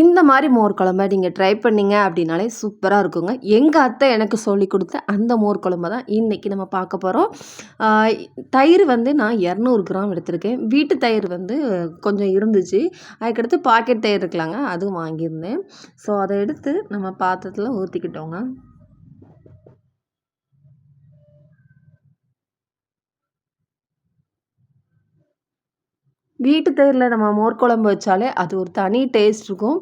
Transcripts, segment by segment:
இந்த மாதிரி மோர் குழம்ப நீங்கள் ட்ரை பண்ணிங்க அப்படின்னாலே சூப்பராக இருக்குங்க. எங்கள் அத்தை எனக்கு சொல்லி கொடுத்த அந்த மோர் குழம்ப தான் இன்றைக்கி நம்ம பார்க்க போகிறோம் தயிர் வந்து நான் இரநூறு கிராம் எடுத்திருக்கேன். வீட்டு தயிர் வந்து கொஞ்சம் இருந்துச்சு. அதுக்கடுத்து பாக்கெட் தயிர் இருக்கலாங்க அதுவும் வாங்கியிருந்தேன். ஸோ அதை எடுத்து நம்ம பாத்திரத்தில் ஊற்றிக்கிட்டோங்க வீட்டு தயிரில் நம்ம மோர் குழம்பு வச்சாலே அது ஒரு தனி டேஸ்ட் இருக்கும்.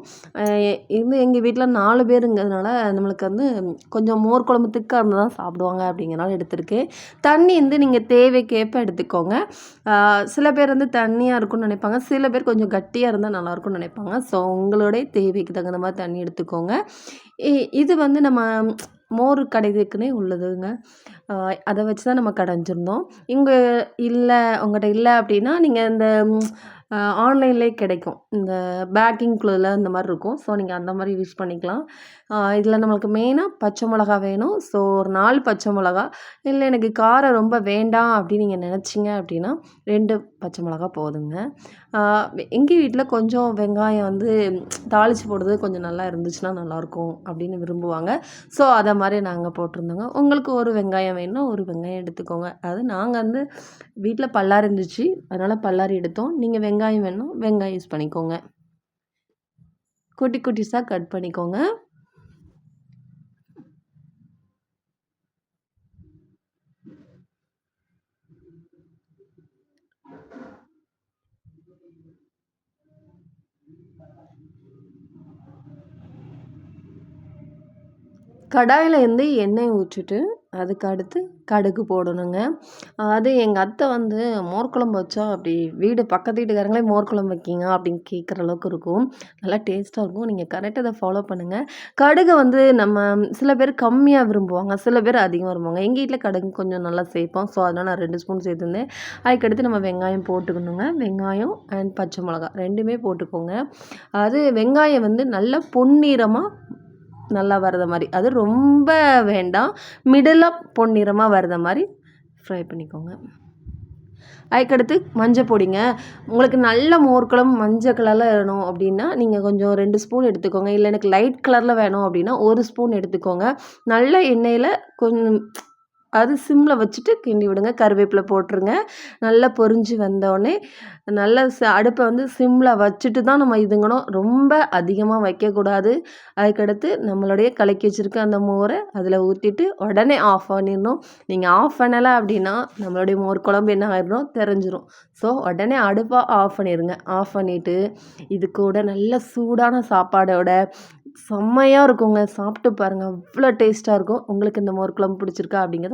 இது எங்கள் வீட்டில் நாலு பேருங்கிறதுனால நம்மளுக்கு வந்து கொஞ்சம் மோர் குழம்பு திக்காக இருந்தால் தான் சாப்பிடுவாங்க அப்படிங்கிறனால எடுத்திருக்கேன் தண்ணி வந்து நீங்கள் தேவைக்கேற்ப எடுத்துக்கோங்க. சில பேர் வந்து தண்ணியாக இருக்கும்னு நினைப்பாங்க. சில பேர் கொஞ்சம் கட்டியாக இருந்தால் நல்லாயிருக்கும்னு நினைப்பாங்க. ஸோ உங்களுடைய தேவைக்கு தகுந்த மாதிரி தண்ணி எடுத்துக்கோங்க. இது வந்து நம்ம மோர் கடைதுக்குன்னே உள்ளதுங்க. அதை வச்சு தான் நம்ம கடைஞ்சிருந்தோம் இங்கே இல்லை உங்கள்கிட்ட இல்லை அப்படின்னா நீங்கள் இந்த ஆன்லைன்லேயே கிடைக்கும். இந்த பேக்கிங்குள்ளே இந்த மாதிரி இருக்கும். ஸோ நீங்கள் அந்த மாதிரி யூஸ் பண்ணிக்கலாம். இதில் நம்மளுக்கு மெயினாக பச்சை மிளகா வேணும். ஸோ ஒரு நாலு பச்சை மிளகா. இல்லை எனக்கு காரம் ரொம்ப வேண்டாம் அப்படின்னு நீங்கள் நினச்சிங்க அப்படின்னா ரெண்டு பச்சை மிளகா போதுங்க. எங்கள் வீட்டில் கொஞ்சம் வெங்காயம் வந்து தாளித்து போடுறது கொஞ்சம் நல்லா இருந்துச்சுன்னா நல்லாயிருக்கும் அப்படின்னு விரும்புவாங்க. ஸோ அதை மாதிரி நாங்கள் போட்டிருந்தோங்க. உங்களுக்கு ஒரு வெங்காயம் வேணும்னா ஒரு வெங்காயம் எடுத்துக்கோங்க. அது நாங்கள் வந்து வீட்டில் பல்லாரி இருந்துச்சு. அதனால் பல்லாரி எடுத்தோம். நீங்கள் வெங்காயம் வேணும் வெங்காயம் யூஸ் பண்ணிக்கோங்க. குட்டி குட்டிஸாக கட் பண்ணிக்கோங்க. கடாயில் இருந்து எண்ணெய் ஊற்றிட்டு அதுக்கு அடுத்து கடுகு போடணுங்க. அது எங்கள் அத்தை வந்து மோர் குழம்பு வச்சா அப்படி வீடு பக்கத்து வீட்டுக்காரங்களே மோர்க்குழம்பு வைக்கிங்க அப்படின்னு கேட்குற அளவுக்கு இருக்கும். நல்லா டேஸ்ட்டாக இருக்கும். நீங்கள் கரெக்டாக அதை ஃபாலோ பண்ணுங்கள் கடுகு வந்து நம்ம சில பேர் கம்மியாக விரும்புவாங்க. சில பேர் அதிகமாக விரும்புவாங்க. எங்கள் வீட்டில் கடுகு கொஞ்சம் நல்லா சேர்ப்போம். ஸோ அதனால் நான் ரெண்டு ஸ்பூன் சேர்த்துருந்தேன். அதுக்கடுத்து நம்ம வெங்காயம் போட்டுக்கணுங்க. வெங்காயம் அண்ட் பச்சை மிளகா ரெண்டுமே போட்டுக்கோங்க. அது வெங்காயம் வந்து நல்லா பொன்னிறமாக நல்லா வரத மாதிரி. அது ரொம்ப வேண்டாம். மிடலாக பொன்னிறமாக வரத மாதிரி ஃப்ரை பண்ணிக்கோங்க. அதுக்கடுத்து மஞ்சள் பொடிங்க. உங்களுக்கு நல்ல மோர்க்குழம்பு மஞ்சள் கலரில் வேணும் அப்படின்னா நீங்கள் கொஞ்சம் ரெண்டு ஸ்பூன் எடுத்துக்கோங்க. இல்லை எனக்கு லைட் கலரில் வேணும் அப்படின்னா ஒரு ஸ்பூன் எடுத்துக்கோங்க. நல்ல எண்ணெயில் கொஞ்சம் அது சிம்மில் வச்சுட்டு கிண்டி விடுங்க. கருவேப்பிலை போட்டுருங்க. நல்லா பொரிஞ்சு வந்தோடனே நல்ல ச அடுப்பை வந்து சிம்மில் வச்சுட்டு தான் நம்ம இதுங்கணும். ரொம்ப அதிகமாக வைக்கக்கூடாது. அதுக்கடுத்து நம்மளுடைய கலக்கி வச்சுருக்க அந்த மோரை அதில் ஊற்றிட்டு உடனே ஆஃப் பண்ணிடணும். நீங்கள் ஆஃப் பண்ணலை அப்படின்னா நம்மளுடைய மோர் குழம்பு என்ன ஆயிடும் தெரிஞ்சிடும் ஸோ உடனே அடுப்பை ஆஃப் பண்ணிடுங்க. ஆஃப் பண்ணிவிட்டு இது கூட நல்ல சூடான சாப்பாடோட செம்மையாக இருக்குங்க. சாப்பிட்டு பாருங்கள் அவ்வளோ டேஸ்ட்டாக இருக்கும். உங்களுக்கு இந்த மோர் குழம்பு பிடிச்சிருக்கா அப்படிங்கிறத